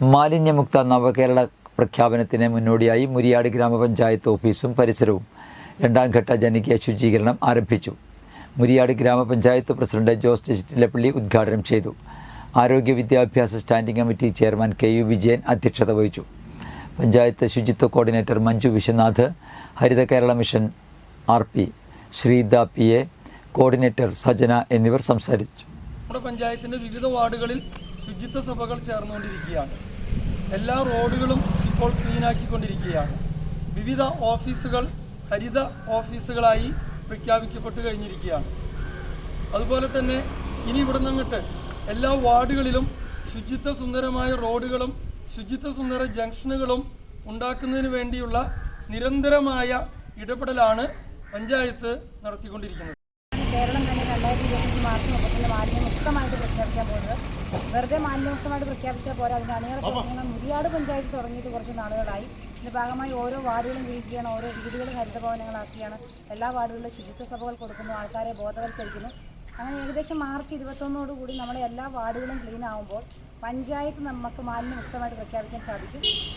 മാലിന്യമുക്ത നവകേരള പ്രഖ്യാപനത്തിന് മുന്നോടിയായി മുരിയാട് ഗ്രാമപഞ്ചായത്ത് ഓഫീസും പരിസരവും രണ്ടാം ഘട്ട ജനകീയ ശുചീകരണം ആരംഭിച്ചു. മുരിയാട് ഗ്രാമപഞ്ചായത്ത് പ്രസിഡന്റ് ജോസ് ചിറ്റിലപ്പള്ളി ഉദ്ഘാടനം ചെയ്തു. ആരോഗ്യ വിദ്യാഭ്യാസ standing committee chairman K U Vijayan അധ്യക്ഷത വഹിച്ചു. പഞ്ചായത്ത് ശുചിത്വ coordinator Manju Viswanath Haritha Kerala mission R P Sreeda P A coordinator Sajana എന്നിവർ സംസാരിച്ചു. നമ്മുടെ പഞ്ചായത്തിന്റെ വിവിധ വാർഡുകളിൽ ശുചിത്വ സഭകൾ ചേർന്നുകൊണ്ടിരിക്കുകയാണ്. എല്ലാ റോഡുകളും ഇപ്പോൾ ക്ലീനാക്കിക്കൊണ്ടിരിക്കുകയാണ്. വിവിധ ഓഫീസുകൾ ഹരിത ഓഫീസുകളായി പ്രഖ്യാപിക്കപ്പെട്ട് കഴിഞ്ഞിരിക്കുകയാണ്. അതുപോലെ തന്നെ ഇനി ഇവിടെ നിന്നിട്ട് എല്ലാ വാർഡുകളിലും ശുചിത്വ സുന്ദരമായ റോഡുകളും ശുചിത്വ സുന്ദര ജംഗ്ഷനുകളും ഉണ്ടാക്കുന്നതിന് വേണ്ടിയുള്ള നിരന്തരമായ ഇടപെടലാണ് പഞ്ചായത്ത് നടത്തിക്കൊണ്ടിരിക്കുന്നത്. കേരളം തന്നെ രണ്ടായിരത്തി ഇരുപത്തഞ്ച് മാർച്ച് മുപ്പത്തിന് മാലിന്യമുക്തമായിട്ട് പ്രഖ്യാപിക്കാൻ പോകുന്നത് വെറുതെ മാലിന്യമുക്തമായിട്ട് പ്രഖ്യാപിച്ചാൽ പോരാ. അതിന്റെ അണിയറ പ്രവർത്തനങ്ങൾ മുരിയാട് പഞ്ചായത്ത് തുടങ്ങിയിട്ട് കുറച്ച് നാളുകളായി. ഇതിന്റെ ഭാഗമായി ഓരോ വാർഡുകളും വീഴ്ചയാണ് ഓരോ വീടുകൾ ഹരിതഭവനങ്ങളാക്കിയാണ്. എല്ലാ വാർഡുകളിലും ശുചിത്വ സഭകൾ കൊടുക്കുന്നു. ആൾക്കാരെ ബോധവൽക്കരിക്കുന്നു. അങ്ങനെ ഏകദേശം മാർച്ച് ഇരുപത്തൊന്നോടുകൂടി നമ്മുടെ എല്ലാ വാർഡുകളും ക്ലീൻ ആകുമ്പോൾ പഞ്ചായത്ത് നമുക്ക് മാലിന്യമുക്തമായിട്ട് പ്രഖ്യാപിക്കാൻ സാധിക്കും.